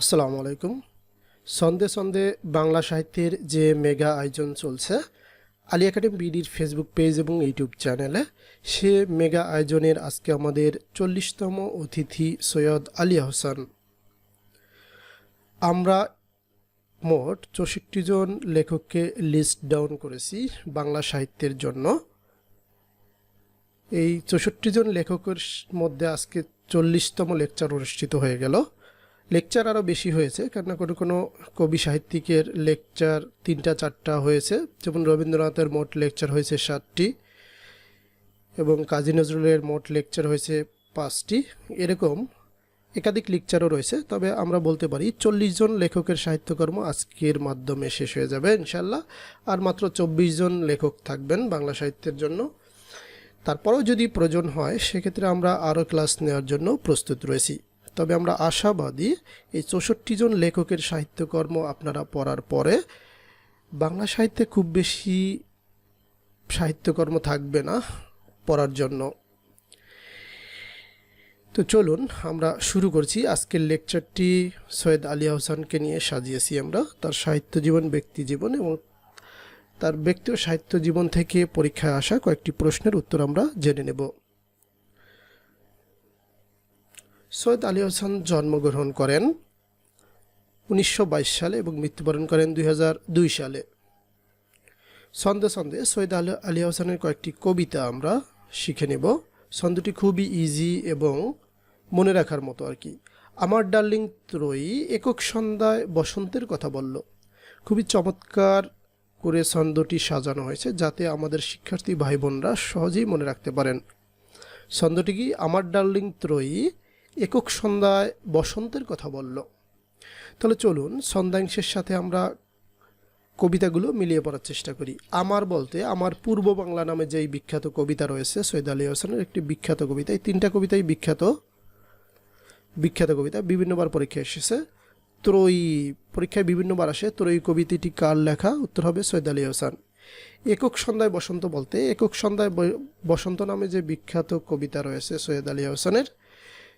আসসালামু আলাইকুম। সন্ধে সন্ধে বাংলা সাহিত্যের যে মেগা আয়োজন চলছে আলী একাডেমি বিডির ফেসবুক পেজ এবং ইউটিউব চ্যানেলে, সে মেগা আয়োজনের আজকে আমাদের চল্লিশতম অতিথি সৈয়দ আলী হোসেন। আমরা মোট চৌষট্টি জন লেখককে লিস্ট ডাউন করেছি বাংলা সাহিত্যের জন্য। এই চৌষট্টি জন লেখকের মধ্যে আজকে চল্লিশতম লেকচার অনুষ্ঠিত হয়ে গেল। লেকচার আরও বেশি হয়েছে কেন কোনো কোনো কবি সাহিত্যিকের লেকচার তিনটা, চারটা হয়েছে। যেমন রবীন্দ্রনাথের মোট লেকচার হয়েছে সাতটি এবং কাজী নজরুলের মোট লেকচার হয়েছে পাঁচটি। এরকম একাধিক লেকচারও রয়েছে, তবে আমরা বলতে পারি চল্লিশ জন লেখকের সাহিত্যকর্ম আজকের মাধ্যমে শেষ হয়ে যাবে ইনশাল্লাহ আর মাত্র চব্বিশ জন লেখক থাকবেন বাংলা সাহিত্যের জন্য। তারপরেও যদি প্রয়োজন হয়, সেক্ষেত্রে আমরা আরও ক্লাস নেওয়ার জন্য প্রস্তুত রয়েছি। তবে আমরা আশাবাদী এই চৌষট্টি জন লেখকের সাহিত্যকর্ম আপনারা পড়ার পরে বাংলা সাহিত্যে খুব বেশি সাহিত্যকর্ম থাকবে না পড়ার জন্য। তো চলুন আমরা শুরু করছি। আজকের লেকচারটি সৈয়দ আলী হোসেনকে নিয়ে সাজিয়েছি আমরা। তার সাহিত্য জীবন, ব্যক্তি জীবন এবং তার ব্যক্তি ও সাহিত্য জীবন থেকে পরীক্ষায় আসা কয়েকটি প্রশ্নের উত্তর আমরা জেনে নেব। সৈয়দ আলী হোসেন জন্মগ্রহণ করেন উনিশশো বাইশ সালে এবং মৃত্যুবরণ করেন দুই হাজার দুই সালে। ছন্দে ছন্দে সৈয়দ আলী আলী হোসেনের কয়েকটি কবিতা আমরা শিখে নেব। ছন্দটি খুবই ইজি এবং মনে রাখার মতো আর কি। আমার ডার্লিং ত্রয়ী একক সন্ধ্যায় বসন্তের কথা বলল। খুবই চমৎকার করে ছন্দটি সাজানো হয়েছে যাতে আমাদের শিক্ষার্থী ভাই বোনরা সহজেই মনে রাখতে পারেন। ছন্দটি কি আমার ডার্লিং ত্রয়ী একক সন্ধ্যায় বসন্তের কথা বলল। তাহলে চলুন সন্ধ্যাংশের সাথে আমরা কবিতাগুলো মিলিয়ে পড়ার চেষ্টা করি। আমার বলতে আমার পূর্ব বাংলা নামে যেই বিখ্যাত কবিতা রয়েছে, সৈয়দ আলী হোসেনের একটি বিখ্যাত কবিতা। এই তিনটা কবিতাই বিখ্যাত বিখ্যাত কবিতা। বিভিন্নবার পরীক্ষায় এসেছে। ত্রয়ী, পরীক্ষায় বিভিন্নবার আসে, ত্রয়ী কবিতাটি কার লেখা? উত্তর হবে সৈয়দ আলী হোসেন। একক সন্ধ্যায় বসন্ত বলতে, একক সন্ধ্যায় বসন্ত নামে যে বিখ্যাত কবিতা রয়েছে সৈয়দ আলী হোসেনের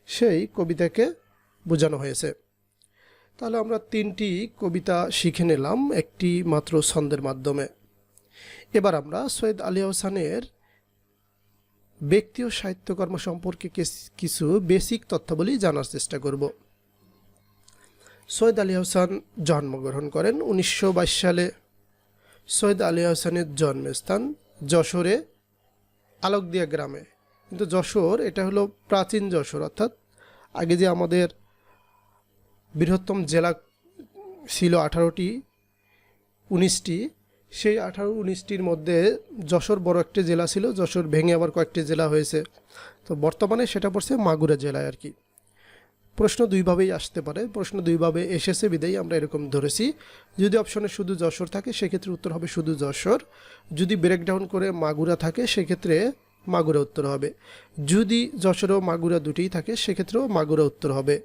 সেই কবিতাকে বোঝানো হয়েছে। তাহলে আমরা তিনটি কবিতা শিখে নিলাম একটি মাত্র ছন্দের মাধ্যমে। এবার আমরা সৈয়দ আলী হোসেনের ব্যক্তি ও সাহিত্যকর্ম সম্পর্কে কিছু বেসিক তথ্যাবলী জানার চেষ্টা করব। সৈয়দ আলী হোসেন জন্মগ্রহণ করেন উনিশশো বাইশ সালে। সৈয়দ আলী হোসেনের জন্মস্থান যশোরে আলোকদিয়া গ্রামে। কিন্তু যশোর, এটা হলো প্রাচীন যশোর, অর্থাৎ আগে যে আমাদের বৃহত্তম জেলা ছিল আঠারোটি, উনিশটি, সেই আঠারো, উনিশটির মধ্যে যশোর বড় একটি জেলা ছিল, যশোর ভেঙে আবার কয়েকটি জেলা হয়েছে। তো বর্তমানে সেটা পড়ছে মাগুরা জেলায় আর কি। প্রশ্ন দুইভাবেই আসতে পারে, প্রশ্ন দুইভাবে এসেছে বিদেই আমরা এরকম ধরেছি। যদি অপশনে শুধু যশোর থাকে, সেক্ষেত্রে উত্তর হবে শুধু যশোর। যদি ব্রেকডাউন করে মাগুরা থাকে, সেক্ষেত্রে মাগুরা উত্তর হবে। যদি যশোর ও মাগুরা দুটিই থাকে, সেক্ষেত্রেও মাগুরা উত্তর হবে।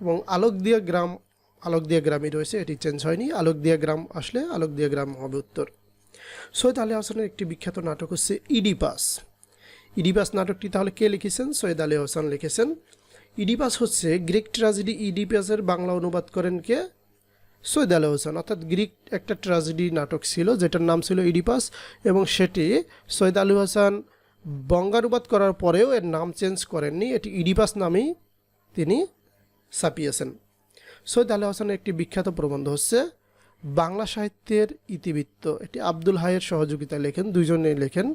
এবং আলোকদিয়া গ্রাম, আলোকদিয়া গ্রামই রয়েছে, এটি চেঞ্জ হয়নি। আলোকদিয়া গ্রাম আসলে আলোকদিয়া গ্রাম হবে উত্তর। সৈয়দ আলী হাসানের একটি বিখ্যাত নাটক হচ্ছে ইডিপাস ইডিপাস নাটকটি তাহলে কে লিখেছেন? সৈয়দ আলী হাসান লিখেছেন। ইডিপাস হচ্ছে গ্রিক ট্র্যাজেডি। ইডিপাসের বাংলা অনুবাদ করেন কে? সৈয়দ আলী হোসেন। অর্থাৎ গ্রিক একটা ট্র্যাজেডি নাটক ছিল, যেটার নাম ছিল ইডিপাস এবং সেটি সৈয়দ আলী হাসান বঙ্গানুবাদ করার পরেও এর নাম চেঞ্জ করেননি। এটি ইডিপাস নামেই তিনি ছাপিয়েছেন। সৈয়দ আলী হাসানের একটি বিখ্যাত প্রবন্ধ হচ্ছে, বাংলা সাহিত্যের ইতিবৃত্ত। এটি আব্দুল হায়ের সহযোগিতায় লেখেন দুইজনে লেখেন।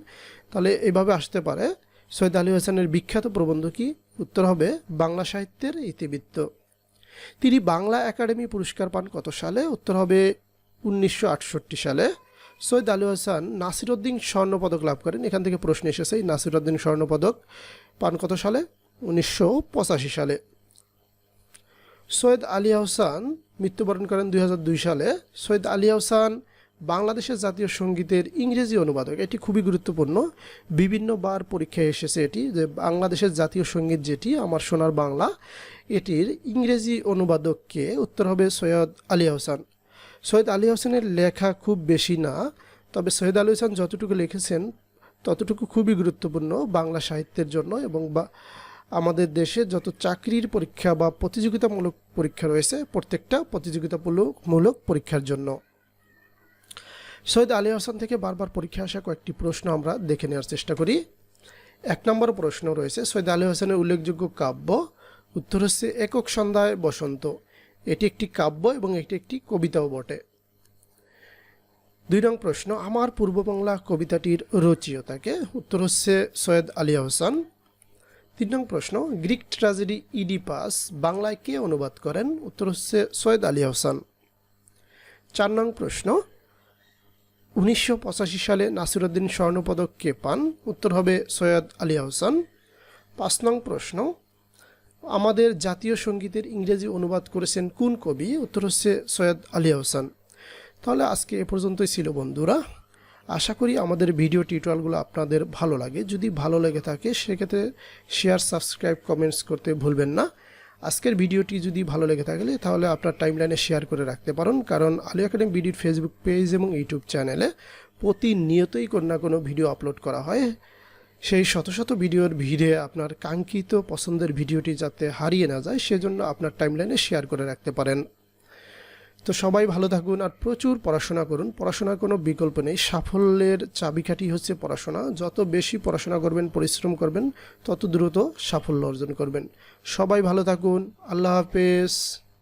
তাহলে এভাবে আসতে পারে, সৈয়দ আলী হাসানের বিখ্যাত প্রবন্ধ কি? উত্তর হবে, বাংলা সাহিত্যের ইতিবৃত্ত। তিনি বাংলা একাডেমি পুরস্কার পান কত সালে? উত্তর হবে, উনিশশো আটষট্টি সালে। সৈয়দ আলী হাসান নাসিরুদ্দিন স্বর্ণপদক লাভ করেন। এখান থেকে প্রশ্ন এসেছে, এই নাসিরুদ্দিন স্বর্ণপদক পান কত সালে? উনিশশো পঁচাশি সালে। সৈয়দ আলী আহসান মৃত্যুবরণ করেন দুই হাজার দুই সালে। সৈয়দ আলী আহসান বাংলাদেশের জাতীয় সঙ্গীতের ইংরেজি অনুবাদক। এটি খুবই গুরুত্বপূর্ণ। বিভিন্নবার পরীক্ষায় এসেছে এটি যে বাংলাদেশের জাতীয় সংগীত যেটি, আমার সোনার বাংলা, এটির ইংরেজি অনুবাদককে উত্তর হবে সৈয়দ আলী আহসান সৈয়দ আলী হোসেনের লেখা খুব বেশি না, তবে সৈয়দ আলী হোসেন যতটুকু লিখেছেন ততটুকু খুবই গুরুত্বপূর্ণ বাংলা সাহিত্যের জন্য এবং বা আমাদের দেশে যত চাকরির পরীক্ষা বা প্রতিযোগিতামূলক পরীক্ষা রয়েছে, প্রত্যেকটা প্রতিযোগিতামূলক মূলক পরীক্ষার জন্য। সৈয়দ আলী হাসান থেকে বারবার পরীক্ষা আসা কয়েকটি প্রশ্ন আমরা দেখে নেওয়ার চেষ্টা করি। এক নম্বর প্রশ্ন রয়েছে, সৈয়দ আলী হাসানের উল্লেখযোগ্য কাব্য, উত্তর হচ্ছে, একক সন্ধ্যায় বসন্ত। এটি একটি কাব্য এবং এটি একটি কবিতাও বটে। দুই নং প্রশ্ন, আমার পূর্ব বাংলা কবিতাটির রচিয়তাকে? উত্তর হচ্ছে সৈয়দ আলী হাসান তিন নং প্রশ্ন, গ্রিক ট্র্যাজেডি ইডিপাস, বাংলায় কে অনুবাদ করেন? উত্তর হচ্ছে সৈয়দ আলী হাসান চার নং প্রশ্ন, উনিশশো পঁচাশি সালে নাসিরুদ্দিন স্বর্ণপদক কে পান? উত্তর হবে সৈয়দ আলী হাসান পাঁচ নং প্রশ্ন আমাদের জাতীয় সঙ্গীতের ইংরেজি অনুবাদ করেছেন কোন কবি? উত্তর হচ্ছে সৈয়দ আলী হাসান তাহলে আজকে এ পর্যন্তই ছিল বন্ধুরা। আশা করি আমাদের ভিডিও টিউটোরিয়ালগুলো আপনাদের ভালো লাগে। যদি ভালো লেগে থাকে, সেক্ষেত্রে শেয়ার সাবস্ক্রাইব কমেন্টস করতে ভুলবেন না। আজকের ভিডিওটি যদি ভালো লেগে থাকলে তাহলে আপনার টাইমলাইনে শেয়ার করে রাখতে পারেন। কারণ আলী একাডেমি বিডির ফেসবুক পেজ এবং ইউটিউব চ্যানেলে প্রতিনিয়তই কোনো না কোনো ভিডিও আপলোড করা হয়। সেই শত শত ভিডিওর ভিড়ে আপনার কাঙ্ক্ষিত পছন্দের ভিডিওটি যাতে হারিয়ে না যায়, সেজন্য আপনার টাইমলাইনে শেয়ার করে রাখতে পারেন। তো সবাই ভালো থাকুন আর প্রচুর পড়াশোনা করুন। পড়াশোনার কোনো বিকল্প নেই। সাফল্যের চাবিকাঠি হচ্ছে পড়াশোনা। যত বেশি পড়াশোনা করবেন, পরিশ্রম করবেন, তত দ্রুত সাফল্য অর্জন করবেন। সবাই ভালো থাকুন। আল্লাহ হাফেজ।